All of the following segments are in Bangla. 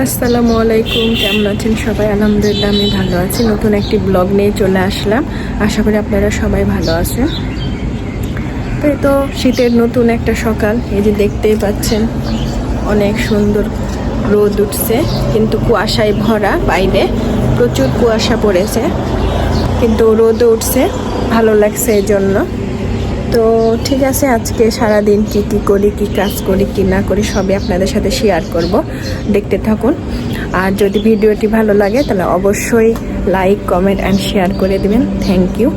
আসসালামু আলাইকুম, কেমন আছেন সবাই? আলহামদুলিল্লাহ, আমি ভালো আছি। নতুন একটি ব্লগ নিয়ে চলে আসলাম। আশা করি আপনারা সবাই ভালো আছেন। তো এই তো, শীতের নতুন একটা সকাল। এই যে দেখতেই পাচ্ছেন, অনেক সুন্দর রোদ উঠছে। কিন্তু কুয়াশায় ভরা বাইরে, প্রচুর কুয়াশা পড়েছে। কিন্তু রোদও উঠছে, ভালো লাগছে এই জন্য তো ঠিক আছে, আজকে সারা দিন কি কি করি, কি কাজ করি, কি না করি, সবই আপনাদের সাথে শেয়ার করব। দেখতে থাকুন। আর যদি ভিডিওটি ভালো লাগে, তাহলে অবশ্যই লাইক কমেন্ট অ্যান্ড শেয়ার করে দেবেন। থ্যাংক ইউ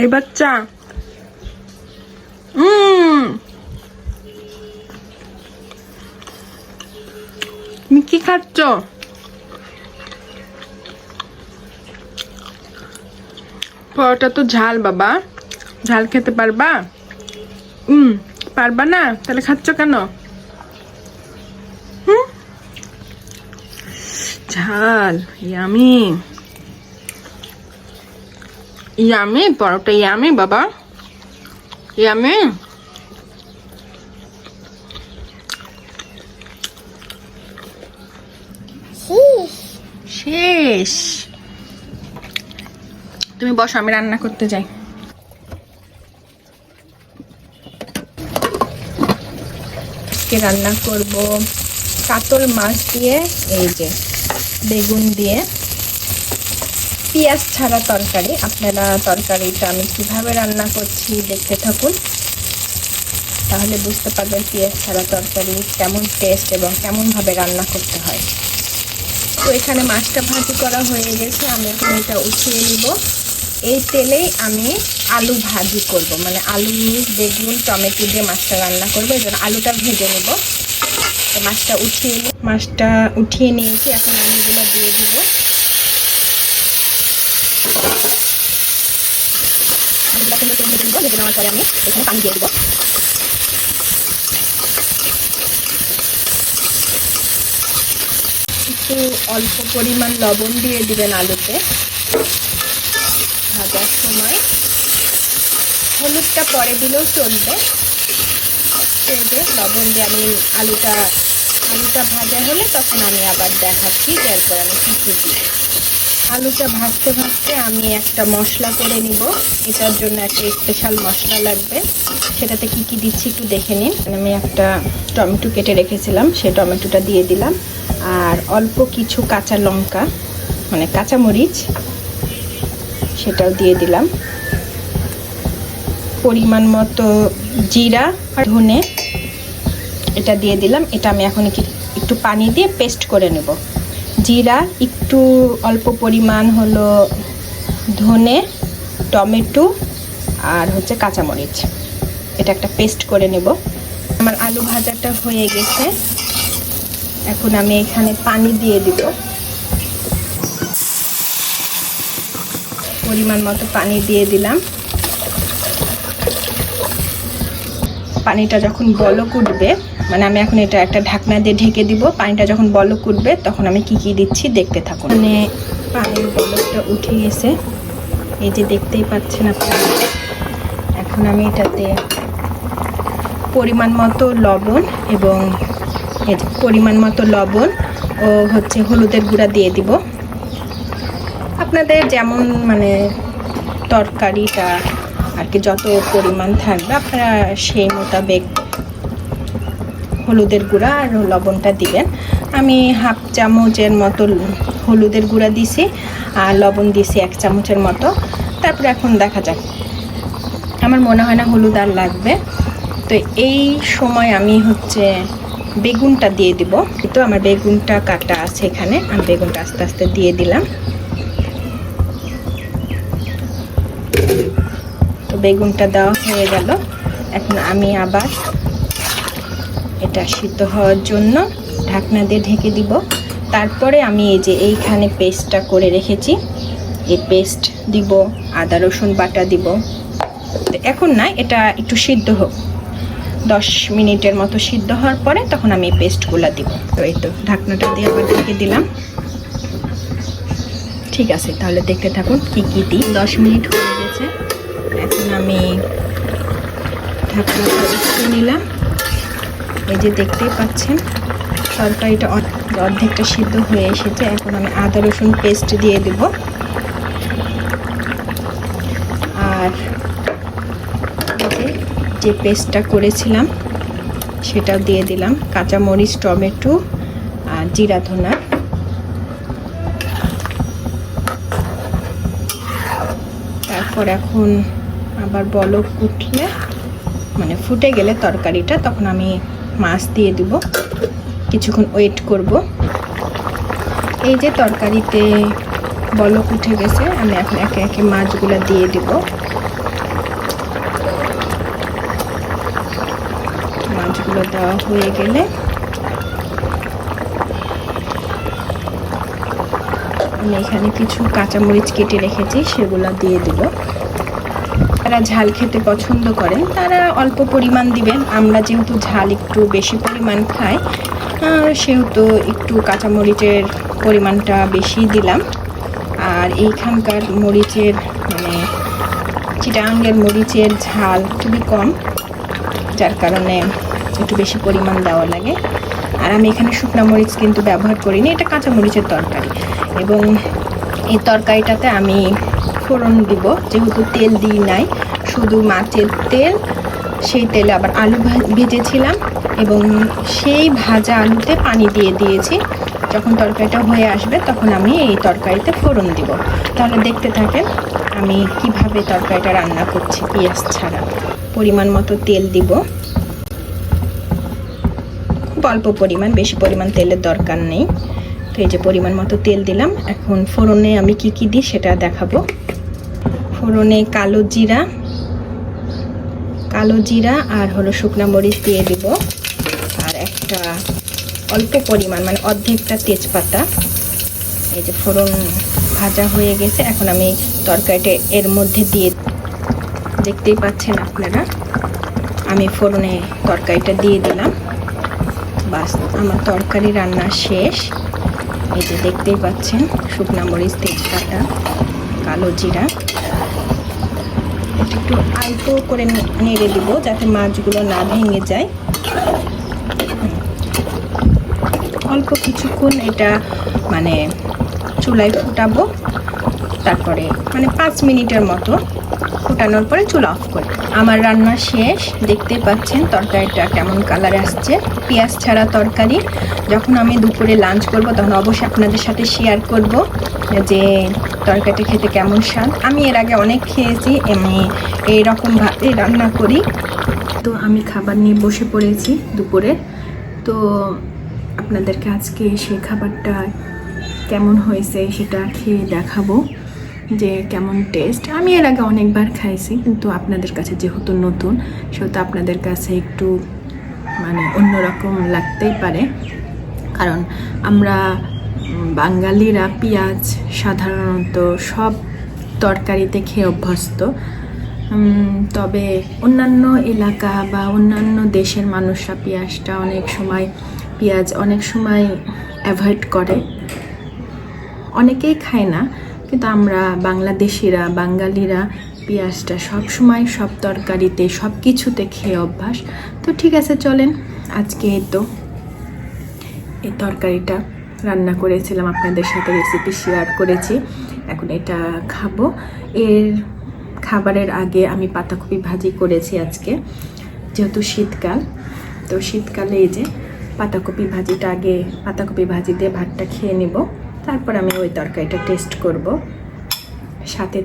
এই বাচ্চা। তুমি কি খাচ্ছ? পরোটা তো ঝাল বাবা। ঝাল খেতে পারবা? হুম পারবা না? তাহলে খাচ্ছ কেন? ঝাল, ইয়ামি। ইয়ামি পরোটা ইয়ামি বাবা। ইয়ামি শেষ তুমি বসো আমি রান্না করতে যাই। আজকে রান্না করব কাতল মাছ দিয়ে এই যে বেগুন দিয়ে। পেঁয়াজ ছাড়া তরকারি। আপনারা তরকারিটা আমি কীভাবে রান্না করছি দেখতে থাকুন। তাহলে বুঝতে পারবেন পেঁয়াজ ছাড়া তরকারি কেমন টেস্ট এবং কেমনভাবে রান্না করতে হয়। তো এখানে মাছটা ভাজি করা হয়ে গেছে। আমি এখন এটা উঠিয়ে নিব। এই তেলেই আমি আলু ভাজি করব। মানে আলু বেগুন, টমেটো দিয়ে মাছটা রান্না করব। এই জন্য আলুটা ভেজে নেব। মাছটা উঠিয়ে মাছটা উঠিয়ে নিয়েছি। এখন আলুগুলো দিয়ে দিব। একটু অল্প পরিমাণ লবণ দিয়ে দিবেন আলুতে। ভাজার সময়। হলুদটা পরে দিলেও চলবে। এই লবণ দিয়ে আমি আলুটা আলুটা ভাজা হলে তখন আমি আবার দেখাচ্ছি যে এরপর আমি কী কী দিই। আলুটা ভাজতে ভাজতে আমি একটা মশলা করে নিব। এটার জন্য একটা স্পেশাল মশলা লাগবে। সেটাতে কি কি দিচ্ছি একটু দেখে নিন। আমি একটা টমেটো কেটে রেখেছিলাম, সেই টমেটোটা দিয়ে দিলাম। আর অল্প কিছু কাঁচা লঙ্কা মানে কাঁচা মরিচ সেটাও দিয়ে দিলাম। পরিমাণ মতো জিরা ধনে, এটা দিয়ে দিলাম। এটা আমি এখন একটু পানি দিয়ে পেস্ট করে নেব। জিরা, একটু অল্প পরিমাণ হলো ধনে, টমেটো আর হচ্ছে কাঁচামরিচ। এটা একটা পেস্ট করে নেব। আমার আলু ভাজাটা হয়ে গেছে। এখন আমি এখানে পানি দিয়ে দিব। পরিমাণ মতো পানি দিয়ে দিলাম। পানিটা যখন বলক উঠবে মানে আমি এখন এটা একটা ঢাকনা দিয়ে ঢেকে দিব পানিটা যখন বলক উঠবে তখন আমি কি কি দিচ্ছি দেখতে থাকুন। মানে পানির বলকটা উঠে গেছে এই যে দেখতেই পাচ্ছেন আপনারা। এখন আমি এটাতে পরিমাণ মতো লবণ এবং এই যে পরিমাণ মতো লবণ ও হচ্ছে হলুদের গুঁড়া দিয়ে দিব। আপনাদের যেমন মানে তরকারিটা আর কি যত পরিমাণ থাকবে আপনারা সেই মোতাবেক হলুদের গুঁড়া আর লবণটা দিবেন। আমি হাফ চামচের মতো হলুদের গুঁড়া দিছি আর লবণ দিছি এক চামচের মতো। তারপরে এখন দেখা যাক। আমার মনে হয় না হলুদ আর লাগবে। তো এই সময় আমি হচ্ছে বেগুনটা দিয়ে দিব। তো আমার বেগুনটা কাটা আছে এখানে। আমি বেগুনটা আস্তে আস্তে দিয়ে দিলাম। তো বেগুনটা দেওয়া হয়ে গেল। এখন আমি আবার এটা সিদ্ধ হওয়ার জন্য ঢাকনা দিয়ে ঢেকে দিব। তারপরে আমি এই যে এইখানে পেস্টটা করে রেখেছি। এই পেস্ট দিব, আদা, রসুন বাটা দিব। এখন না, এটা একটু সিদ্ধ হোক। দশ মিনিটের মতো সিদ্ধ হওয়ার পরে তখন আমি পেস্টগুলো দিব। তো এই তো ঢাকনাটা দিয়ে আবার ঢেকে দিলাম। ঠিক আছে, তাহলে দেখতে থাকুন কি কি দিই। দশ মিনিট হয়ে গেছে। এখন আমি ঢাকনাটা নিলাম। এই যে দেখতেই পাচ্ছেন, তরকারিটা অর্ধেকটা সিদ্ধ হয়ে এসেছে। এখন আমি আদা, রসুন পেস্ট দিয়ে দেব। আর যে যে পেস্টটা করেছিলাম, সেটাও দিয়ে দিলাম। কাঁচামরিচ, টমেটো আর জিরা ধনা। তারপর এখন আবার বলক উঠলে মানে ফুটে গেলে তরকারিটা, তখন আমি মাছ দিয়ে দিব। কিছুক্ষণ ওয়েট করব। এই যে তরকারিতে বলক উঠে গেছে, আমি এখন একে একে মাছগুলো দিয়ে দিব। মাছগুলো দেওয়া হয়ে গেলে আমি এখানে কিছু কাঁচামরিচ কেটে রেখেছি, সেগুলো দিয়ে দিব। যারা ঝাল খেতে পছন্দ করেন, তারা অল্প পরিমাণ দিবেন। আমরা যেহেতু ঝাল একটু বেশি পরিমাণ খাই সেহেতু একটু কাঁচামরিচের পরিমাণটা বেশি দিলাম। আর এইখানকার মরিচের মানে চিটাঙ্গের মরিচের ঝাল খুবই কম, যার কারণে একটু বেশি পরিমাণ দেওয়া লাগে। আর আমি এখানে শুকনো মরিচ কিন্তু ব্যবহার করিনি, এটা কাঁচা মরিচের তরকারি। এবং এই তরকারিটাতে আমি ফোড়ন দিব। যেহেতু তেল দিই নাই, শুধু মাছের তেল, সেই তেলে আবার আলু ভেজেছিলাম এবং সেই ভাজা আলুতে পানি দিয়ে দিয়েছি। যখন তরকারিটা হয়ে আসবে, তখন আমি এই তরকারিতে ফোড়ন দিব। তাহলে দেখতে থাকেন, আমি কীভাবে তরকারিটা রান্না করছি পেঁয়াজ ছাড়া। পরিমাণ মতো তেল দিব। খুব অল্প পরিমাণ, বেশি পরিমাণ তেলের দরকার নেই। তো এই যে পরিমাণ মতো তেল দিলাম, এখন ফোড়নে আমি কি কি দিই সেটা দেখাবো। ফোড়নে কালো জিরা কালো জিরা আর হলো শুকনা মরিচ দিয়ে দিব। আর একটা অল্প পরিমাণ মানে অর্ধেকটা তেজপাতা। এই যে ফোড়ন ভাজা হয়ে গেছে, এখন আমি তরকারিটা এর মধ্যে দিয়ে দেখতেই পাচ্ছেন আপনারা, আমি ফোড়নে তরকারিটা দিয়ে দিলাম। বাস, আমার তরকারি রান্না শেষ। এই যে দেখতেই পাচ্ছেন, শুকনা মরিচ, তেজপাতা, কালো জিরা। একটু আলতো করে নেড়ে দিব যাতে মাছগুলো না ভেঙে যায়। অল্প কিছুক্ষণ এটা মানে চুলায় ফুটাবো। তারপরে মানে পাঁচ মিনিটের মতো ফুটানোর পরে চুলা অফ করে। আমার রান্না শেষ দেখতে পাচ্ছেন তরকারিটা কেমন কালার আসছে। পেঁয়াজ ছাড়া তরকারি। যখন আমি দুপুরে লাঞ্চ করব, তখন অবশ্যই আপনাদের সাথে শেয়ার করব যে তরকারিটা খেতে কেমন স্বাদ। আমি এর আগে অনেক খেয়েছি, আমি এইরকমভাবে রান্না করি। তো আমি খাবার নিয়ে বসে পড়েছি দুপুরে। তো আপনাদেরকে আজকে সেই খাবারটা কেমন হয়েছে সেটা খেয়ে দেখাবো। যে কেমন টেস্ট আমি এর আগে অনেকবার খাইছি, কিন্তু আপনাদের কাছে যেহেতু নতুন, সেহেতু আপনাদের কাছে একটু মানে অন্যরকম লাগতেই পারে। কারণ আমরা বাঙালিরা পেঁয়াজ সাধারণত সব তরকারিতে খেয়ে অভ্যস্ত। তবে অন্যান্য এলাকা বা অন্যান্য দেশের মানুষরা পেঁয়াজটা অনেক সময়, পেঁয়াজ অনেক সময় অ্যাভয়েড করে। অনেকেই খায় না। কিন্তু আমরা বাংলাদেশিরা, বাঙালিরা পেঁয়াজটা সব সময় সব তরকারিতে, সব কিছুতে খেয়ে অভ্যাস। তো ঠিক আছে, চলেন। আজকে তো এই তরকারিটা রান্না করেছিলাম আপনাদের সাথে রেসিপি শেয়ার করেছি। এখন এটা খাব। এর খাবারের আগে আমি পাতাকপি ভাজি করেছি আজকে, যেহেতু শীতকাল। তো শীতকালে এই যে পাতাকপি ভাজিটা আগে, পাতাকপি ভাজি দিয়ে ভাতটা খেয়ে নিব। তারপর আমি ওই তরকারিটা টেস্ট করব। সাথে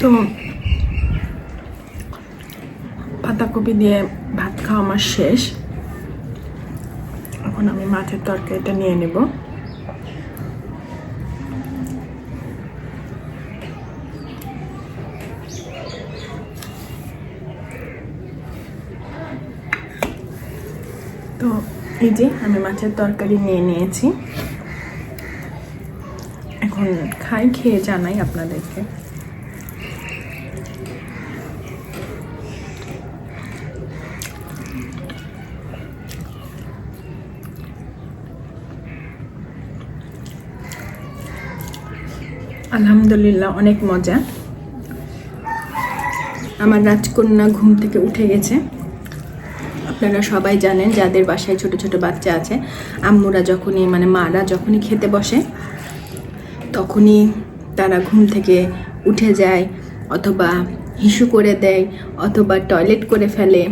তো পাতাকপি দিয়ে ভাত খাওয়া আমার শেষ। এখন আমি মাছের তরকারিটা নিয়ে নেব তো এই যে আমি মাছের তরকারি নিয়ে নিয়েছি। এখন খাই, খেয়ে জানাই আপনাদেরকে। আলহামদুলিল্লাহ, অনেক মজা। আমার রাজকন্যা ঘুম থেকে উঠে গেছে। আপনারা সবাই জানেন যাদের বাসায় ছোট ছোট বাচ্চা আছে, আম্মুরা যখনই মানে মারা যখনই খেতে বসে, তখনই তারা ঘুম থেকে উঠে যায়, অথবা হিসু করে দেয়, অথবা টয়লেট করে ফেলে।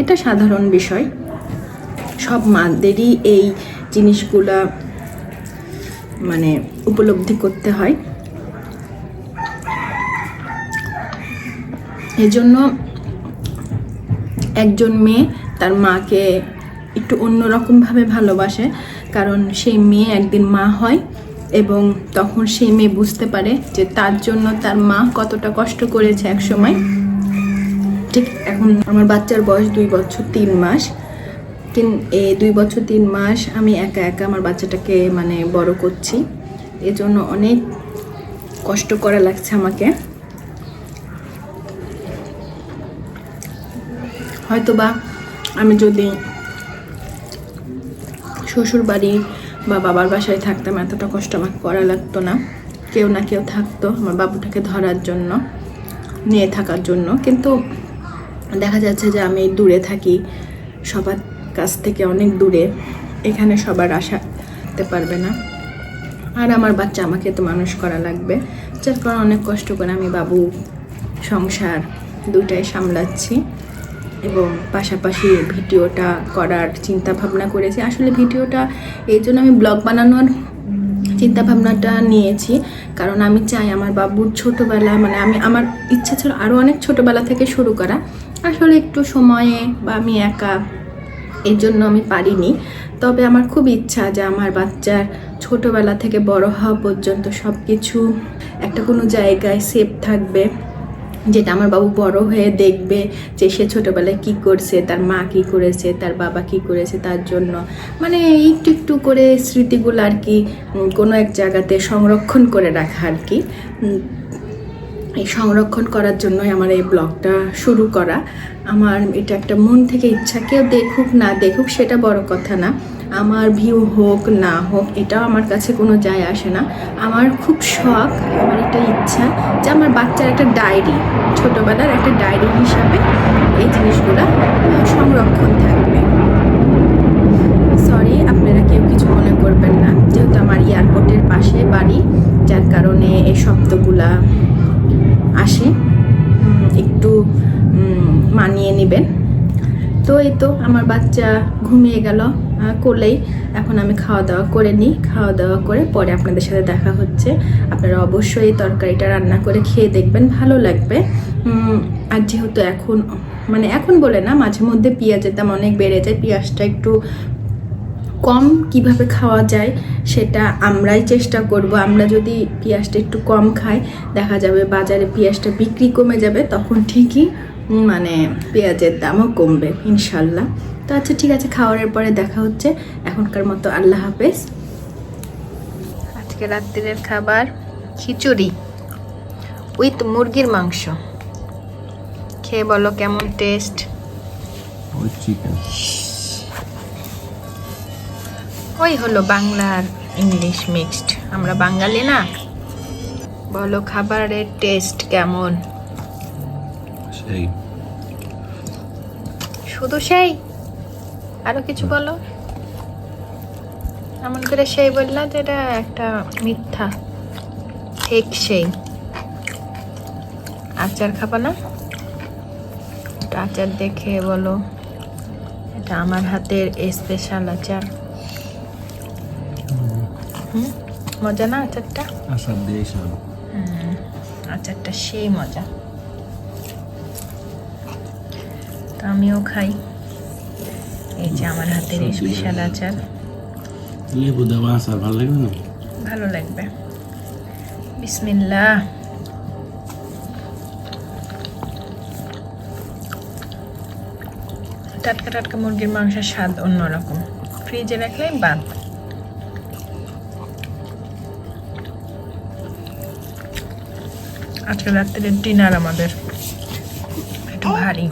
এটা সাধারণ বিষয়। সব মাদেরই এই জিনিসগুলা মানে উপলব্ধি করতে হয়। এজন্য একজন মেয়ে তার মাকে একটু অন্যরকমভাবে ভালোবাসে, কারণ সেই মেয়ে একদিন মা হয় এবং তখন সেই মেয়ে বুঝতে পারে যে তার জন্য তার মা কতটা কষ্ট করেছে এক সময় ঠিক এখন আমার বাচ্চার বয়স দুই বছর তিন মাস। তিন, এই দুই বছর তিন মাস আমি একা একা আমার বাচ্চাটাকে মানে বড় করছি। এজন্য অনেক কষ্ট করা লাগছে আমাকে। হয়তোবা আমি যদি শ্বশুর বাড়ি বা বাবার বাসায় থাকতাম, এতটা কষ্ট আমাকে করা লাগতো না। কেউ না কেউ থাকতো আমার বাবুটাকে ধরার জন্য, নিয়ে থাকার জন্য। কিন্তু দেখা যাচ্ছে যে আমি দূরে থাকি, সবার কাছ থেকে অনেক দূরে। এখানে সবার আসাতে পারবে না। আর আমার বাচ্চা আমাকে তো মানুষ করা লাগবে, যার কারণে অনেক কষ্ট করে আমি বাবু সংসার দুটাই সামলাচ্ছি। এবং পাশাপাশি ভিডিওটা করার চিন্তা ভাবনা করেছি। আসলে ভিডিওটা, এই জন্য আমি ব্লগ বানানোর চিন্তা ভাবনাটা নিয়েছি। কারণ আমি চাই আমার বাবুর ছোটোবেলা মানে আমি, আমার ইচ্ছা ছিল আরও অনেক ছোটোবেলা থেকে শুরু করা। আসলে একটু সময়ে বা আমি একা, এর জন্য আমি পারিনি। তবে আমার খুব ইচ্ছা যে আমার বাচ্চার ছোটোবেলা থেকে বড় হওয়া পর্যন্ত সব কিছু একটা কোনো জায়গায় সেফ থাকবে। যেটা আমার বাবু বড় হয়ে দেখবে যে সে ছোটোবেলায় কী করছে, তার মা কী করেছে, তার বাবা কী করেছে তার জন্য। মানে একটু একটু করে স্মৃতিগুলো আর কি কোনো এক জায়গাতে সংরক্ষণ করে রাখা আর কি। এই সংরক্ষণ করার জন্যই আমার এই ব্লগটা শুরু করা। আমার এটা একটা মন থেকে ইচ্ছা কেউ দেখুক না দেখুক, সেটা বড় কথা না। আমার ভিউ হোক, না হোক, এটাও আমার কাছে কোনো যায় আসে না। আমার খুব শখ, আমার একটা ইচ্ছা যে আমার বাচ্চার একটা ডায়েরি ছোটোবেলার একটা ডায়েরি হিসাবে এই জিনিসগুলো সংরক্ষণ থাকবে। সরি আপনারা কেউ কিছু মনে করবেন না। যেহেতু আমার এয়ারপোর্টের পাশে বাড়ি, যার কারণে এই শব্দগুলা আসে। একটু মানিয়ে নেবেন। তো এই তো, আমার বাচ্চা ঘুমিয়ে গেল। কোলেই এখন আমি খাওয়া দাওয়া করে নিই। খাওয়া দাওয়া করে পরে আপনাদের সাথে দেখা হচ্ছে। আপনারা অবশ্যই তরকারিটা রান্না করে খেয়ে দেখবেন, ভালো লাগবে। আর যেহেতু এখন মানে এখন বলে না, মাঝে মধ্যে পেঁয়াজের দাম অনেক বেড়ে যায়, পেঁয়াজটা একটু কম কীভাবে খাওয়া যায় সেটা আমরাই চেষ্টা করব। আমরা যদি পেঁয়াজটা একটু কম খাই, দেখা যাবে বাজারে পেঁয়াজটা বিক্রি কমে যাবে, তখন ঠিকই মানে পেঁয়াজের দামও কমবে, ইনশাল্লাহ। তো আচ্ছা ঠিক আছে খাওয়ারের পরে দেখা হচ্ছে। এখনকার মতো আল্লাহ হাফেজ। আজকে রাত্রির খাবার খিচুড়ি উইথ মুরগির মাংস। খেয়ে বলো কেমন টেস্ট? ওই হলো বাংলা আর ইংলিশ মিক্সড। আমরা বাঙালি না। বলো খাবারের টেস্ট কেমন? সেই। শুধু সেই? আরও কিছু বলো? এমন করে সেই বললা যে এটা একটা মিথ্যা। ঠিক সেই। আচার খাবা না? আচার দেখে বলো। এটা আমার হাতের স্পেশাল আচার। মজা না আচারটা? আচারটা সেই মজা। তো আমিও খাই। এই যে আমার হাতের স্পেশাল আচার। লেবু দেওয়া আসার ভালো লাগবে না? ভালো লাগবে। বিসমিল্লাহ। টাটকা টাটকা মুরগির মাংসের স্বাদ অন্যরকম। ফ্রিজে রাখলে বাদ। আজকে রাত্রের ডিনার আমাদের। একটু ভারী।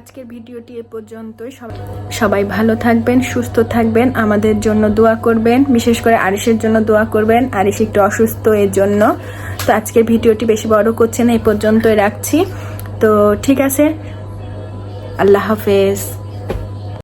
আজকের ভিডিওটি এ পর্যন্তই। সবাই ভালো থাকবেন, সুস্থ থাকবেন, আমাদের জন্য দোয়া করবেন, বিশেষ করে আরিসের জন্য দোয়া করবেন। আরিস একটু অসুস্থ এর জন্য তো আজকের ভিডিওটি বেশি বড় করছে না এই পর্যন্তই রাখছি। তো ঠিক আছে, আল্লাহ হাফেজ।